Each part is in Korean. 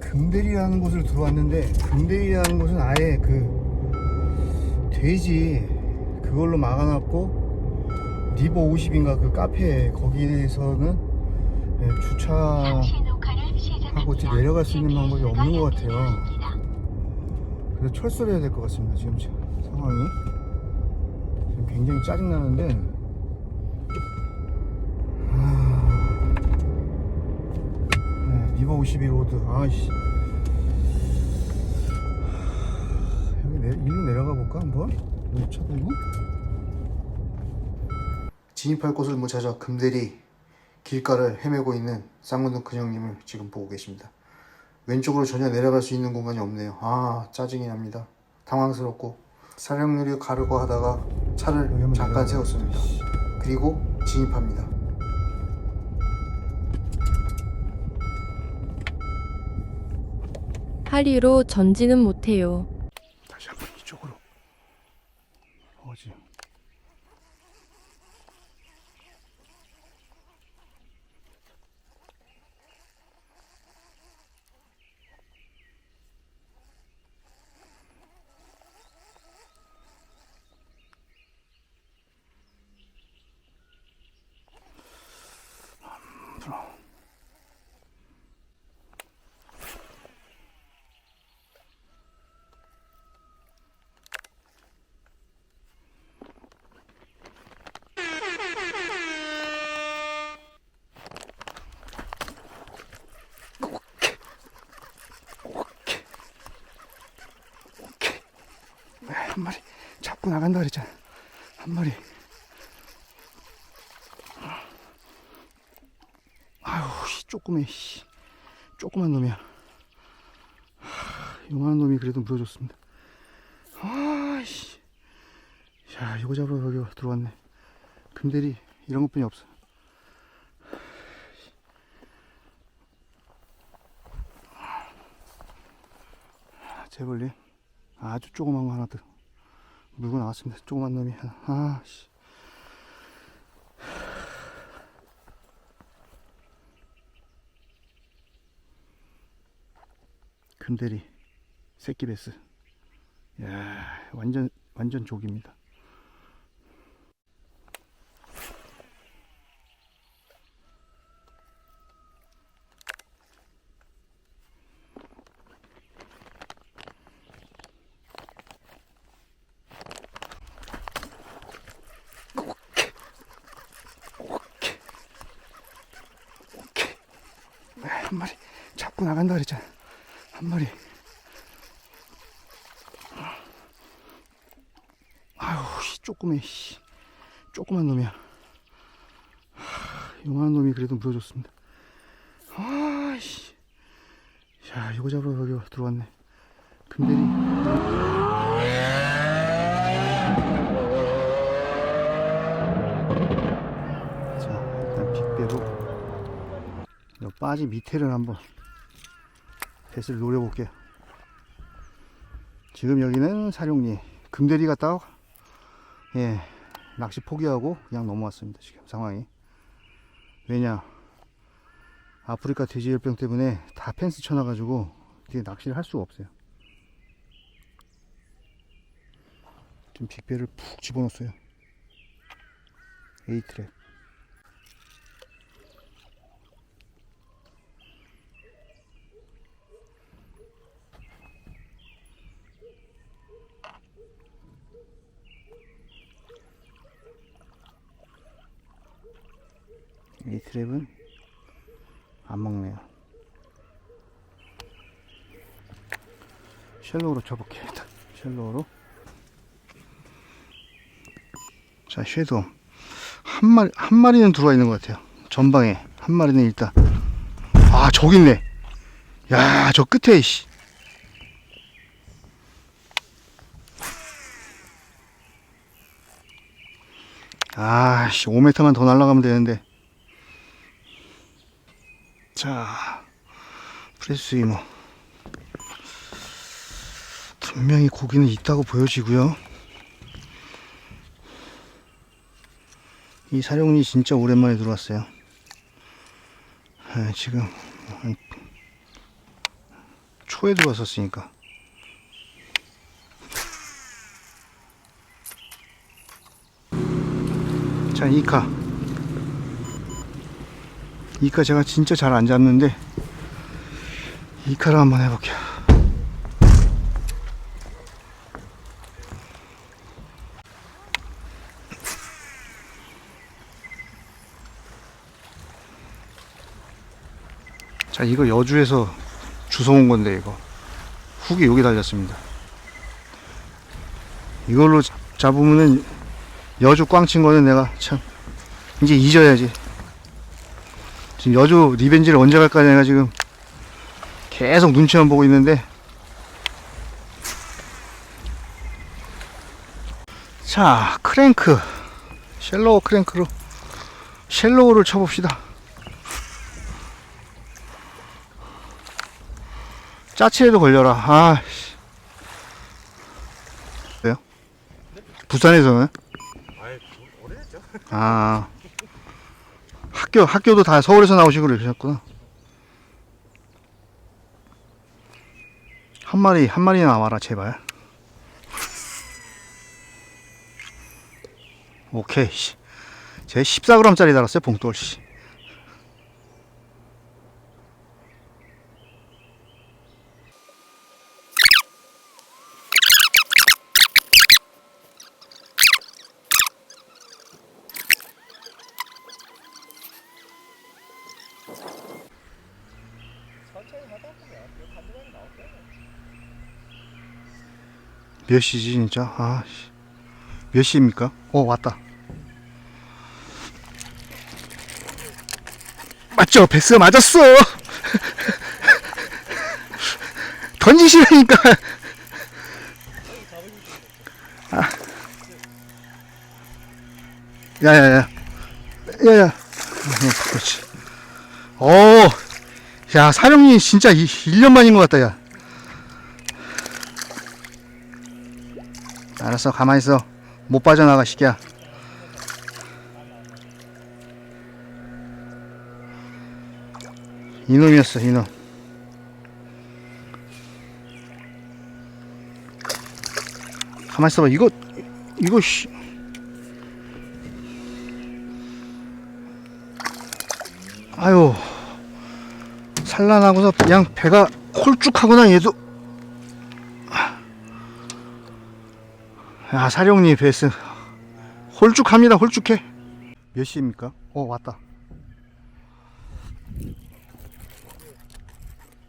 금대리라는 곳을 들어왔는데 금대리라는 곳은 아예 그 돼지 그걸로 막아놨고 리버 50인가 그 카페 거기에서는 예, 주차하고 이렇게 내려갈 수 있는 방법이 없는 것 같아요. 그래서 철수를 해야 될 것 같습니다. 지금 지- 상황이 지금 굉장히 짜증 나는데 52 로드. 아이씨. 여기 내, 일로 내려가 볼까 한번? 여기 쳐보고 진입할 곳을 못 찾아 금대리 길가를 헤매고 있는 쌍문동 큰형님을 지금 보고 계십니다. 왼쪽으로 전혀 내려갈 수 있는 공간이 없네요. 아 짜증이 납니다. 당황스럽고 사령유리 가르고 하다가 차를 잠깐 세웠습니다. 그리고 진입합니다 하리로 전지는 못해요. 다시 한번 이쪽으로 어지 한 마리. 잡고 나간다 그랬잖아. 한 마리. 아유 씨, 조그매 씨. 조그만 놈이야. 하, 요만한 놈이 그래도 물어줬습니다. 아씨. 야 이거 잡으러 여기 들어왔네. 금대리 이런 것 뿐이 없어. 재벌리 아주 조그만 거 하나 더 물고 나왔습니다. 조그만 놈이 하나. 아, 씨. 금대리 새끼 베스. 야, 완전 완전 족입니다. 한 마리 잡고 나간다 그랬잖아. 한 마리. 아유, 씨, 조그매, 씨. 조그만 놈이야. 하, 요만한 놈이 그래도 물어줬습니다. 아씨. 야, 이거 잡으러 여기 들어왔네. 금대리. 빠지 밑에를 한번 배스를 노려볼게요. 지금 여기는 사룡리 금대리 갔다가 예 낚시 포기하고 그냥 넘어왔습니다. 지금 상황이 왜냐 아프리카 돼지열병 때문에 다 펜스 쳐놔가지고 이게 낚시를 할 수가 없어요. 지금 빅배를 푹 집어넣었어요. 에이트랩. 이 트랩은 안 먹네요. 쉘로우로 쳐볼게요. 쉘로우로. 자, 쉐도 한 마리 한 마리는 들어와 있는 것 같아요. 전방에 한 마리는 일단 아 저기 있네. 야, 저 끝에 씨. 아, 씨, 5m만 더 날아가면 되는데. 자, 프레스 이모. 분명히 고기는 있다고 보여지고요. 이 사령이 진짜 오랜만에 들어왔어요. 아, 지금 한 초에 들어왔었으니까. 자, 이카. 이카 제가 진짜 잘 안 잡는데, 이카를 한번 해볼게요. 자, 이거 여주에서 주워온 건데, 이거. 훅이 여기 달렸습니다. 이걸로 잡- 잡으면은 여주 꽝 친 거는 내가 참, 이제 잊어야지. 지금 여주 리벤지를 언제 갈까 내가 지금 계속 눈치만 보고 있는데. 자, 크랭크. 쉘로우 크랭크로, 쉘로우를 쳐봅시다. 짜치에도 걸려라. 아, 씨. 왜요? 부산에서는? 아, 학교, 학교도 다 서울에서 나오시고 그러셨구나. 한 마리, 한 마리 나와라, 제발. 오케이, 씨. 제 14g짜리 달았어요, 봉돌, 씨. 몇 시지 진짜? 아, 씨. 몇 시입니까? 어 왔다. 맞죠? 베스 맞았어. 던지시라니까. 아. 야야야. 야야. 어, 그렇지. 오. 야 사령님 진짜 1년 만인 것 같다 야. 알았어 가만히 있어. 못 빠져나가 시기야. 이놈이었어 이놈. 가만히 있어봐. 이거 이거 씨. 아유 산란하고서 그냥 배가 홀쭉하구나 얘도 야 사령님 베스 홀쭉합니다 홀쭉해. 몇 시입니까? 어 왔다.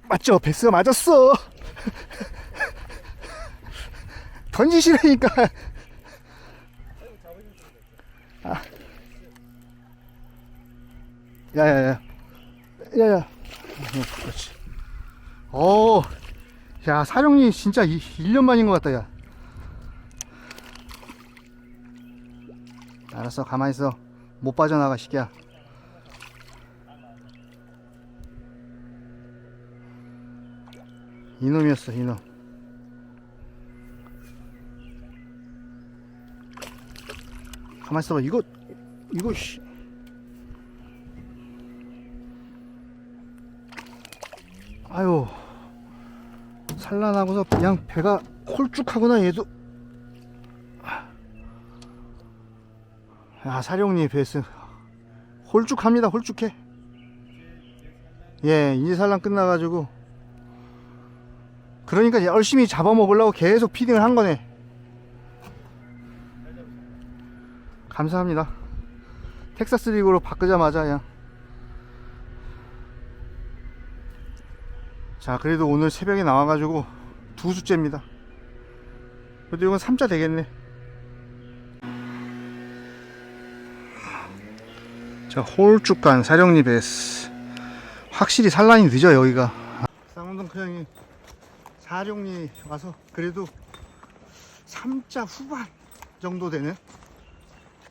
맞죠? 베스가 맞았어. 던지시라니까. 아. 야야야. 야야. 어, 그렇지. 어, 야 사령님 진짜 1년 만인 것 같다 야 알았어 가만히 있어. 못 빠져나가 시기야. 이놈이었어 이놈. 가만히 있어봐. 이거 이거 씨. 아유 산란하고서 그냥 배가 홀쭉하구나 얘도 야 사령님 베스. 홀쭉합니다 홀쭉해. 예 산란 끝나가지고. 그러니까 열심히 잡아먹으려고 계속 피딩을 한 거네. 감사합니다. 텍사스 리그로 바꾸자마자 그냥. 자 그래도 오늘 새벽에 나와가지고 두 수째입니다. 그래도 이건 3자 되겠네 자 홀쭉간 사령니 베스 확실히 산란이 늦어 여기가. 쌍문동 크형이 사령니 와서 그래도 3자 후반 정도 되는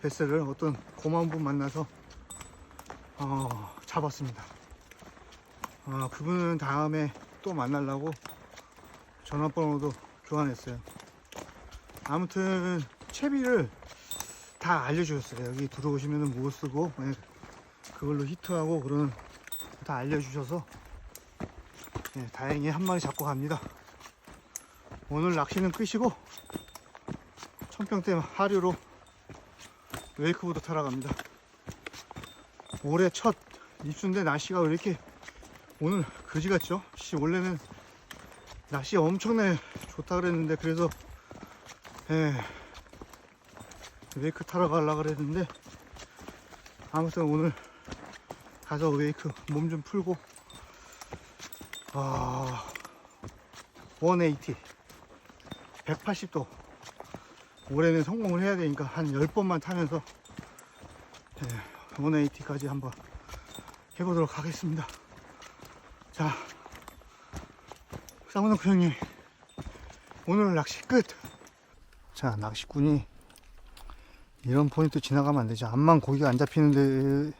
베스를 어떤 고마운 분 만나서 어, 잡았습니다. 어, 그분은 다음에 또 만나려고 전화번호도 교환했어요. 아무튼 채비를 다 알려주셨어요. 여기 들어오시면은 뭐 쓰고 예, 그걸로 히트하고 그런 다 알려주셔서 네, 다행히 한 마리 잡고 갑니다. 오늘 낚시는 끝이고 천평댐 하류로 웨이크보드 타러 갑니다. 올해 첫 입수인데 날씨가 왜 이렇게 오늘 그지 같죠? 씨, 원래는 날씨 엄청나게 좋다 그랬는데 그래서 예, 웨이크 타러 가려고 그랬는데 아무튼 오늘 가서 웨이크 몸 좀 풀고 아 180, 180도 올해는 성공을 해야 되니까 한 10번만 타면서 예, 180까지 한번 해보도록 하겠습니다. 자, 쌍문호 형님, 오늘 낚시 끝! 자, 낚시꾼이 이런 포인트 지나가면 안 되죠. 암만 고기가 안 잡히는 데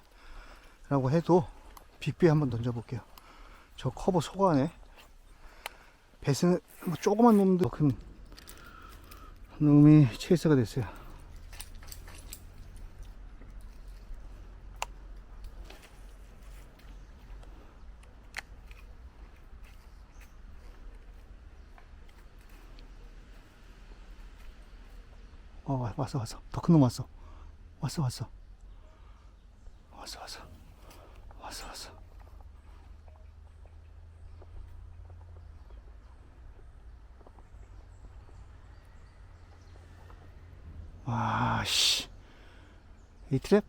라고 해도 빅배 한번 던져볼게요. 저 커버 속안에 배스는 뭐 조그만 놈도 큰 놈이 체이스가 됐어요. 어 와- 왔어 왔어 더 큰 놈 왔어 왔어 왔어 왔어 왔어 왔어 왔어 와씨. 이 트랩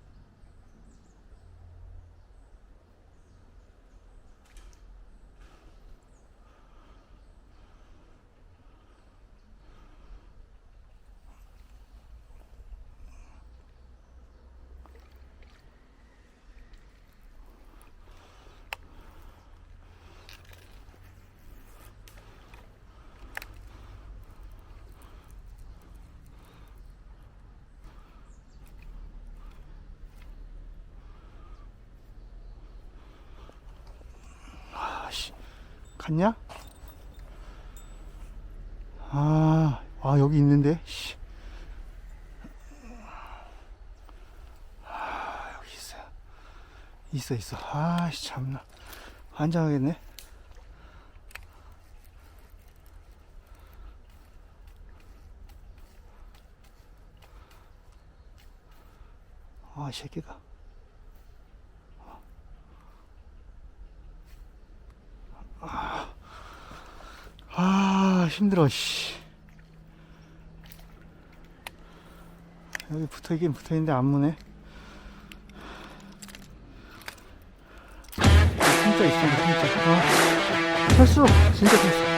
아씨 갔냐? 아, 아 여기 있는데. 씨. 아 여기 있어. 있어 있어. 아씨 참나. 환장하겠네. 아, 이 새끼가. 아 힘들어 씨. 여기 붙어있긴 붙어있는데 안 무네. 진짜 있습니다 진짜. 아, 철수 진짜. 철수